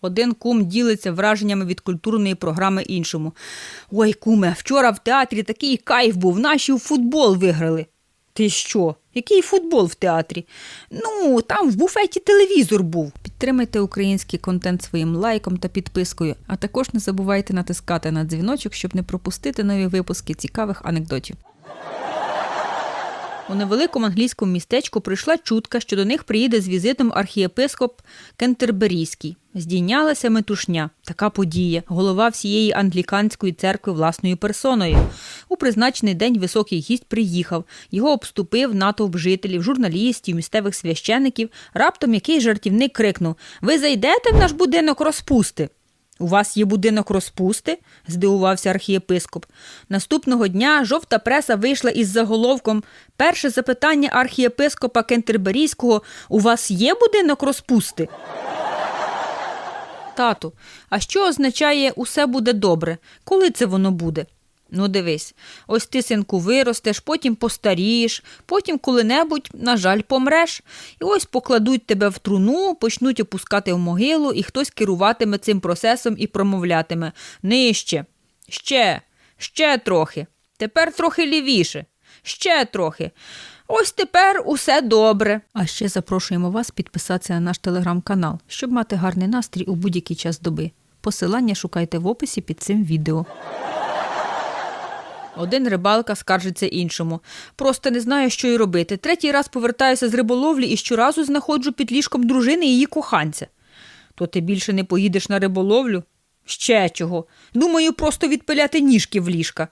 Один кум ділиться враженнями від культурної програми іншому. Ой, куме, вчора в театрі такий кайф був, наші у футбол виграли. Ти що? Який футбол в театрі? Ну, там в буфеті телевізор був. Підтримайте український контент своїм лайком та підпискою, а також не забувайте натискати на дзвіночок, щоб не пропустити нові випуски цікавих анекдотів. У невеликому англійському містечку прийшла чутка, що до них приїде з візитом архієпископ Кентерберійський. Здійнялася метушня. Така подія. Голова всієї англіканської церкви власною персоною. У призначений день високий гість приїхав. Його обступив натовп жителів, журналістів, місцевих священиків. Раптом якийсь жартівник крикнув: Ви зайдете в наш будинок розпусти? У вас є будинок розпусти? здивувався архієпископ. Наступного дня жовта преса вийшла із заголовком Перше запитання архієпископа Кентерберійського У вас є будинок розпусти? Тату, а що означає усе буде добре? Коли це воно буде? Ну, дивись, ось ти, синку, виростеш, потім постарієш, потім коли-небудь, на жаль, помреш. І ось покладуть тебе в труну, почнуть опускати в могилу, і хтось керуватиме цим процесом і промовлятиме нижче, ще, ще трохи, тепер трохи лівіше, ще трохи. Ось тепер усе добре. А ще запрошуємо вас підписатися на наш телеграм-канал, щоб мати гарний настрій у будь-який час доби. Посилання шукайте в описі під цим відео. Один рибалка скаржиться іншому. Просто не знаю, що й робити. Третій раз повертаюся з риболовлі і щоразу знаходжу під ліжком дружини її коханця. То ти більше не поїдеш на риболовлю? Ще чого. Думаю, просто відпиляти ніжки в ліжка.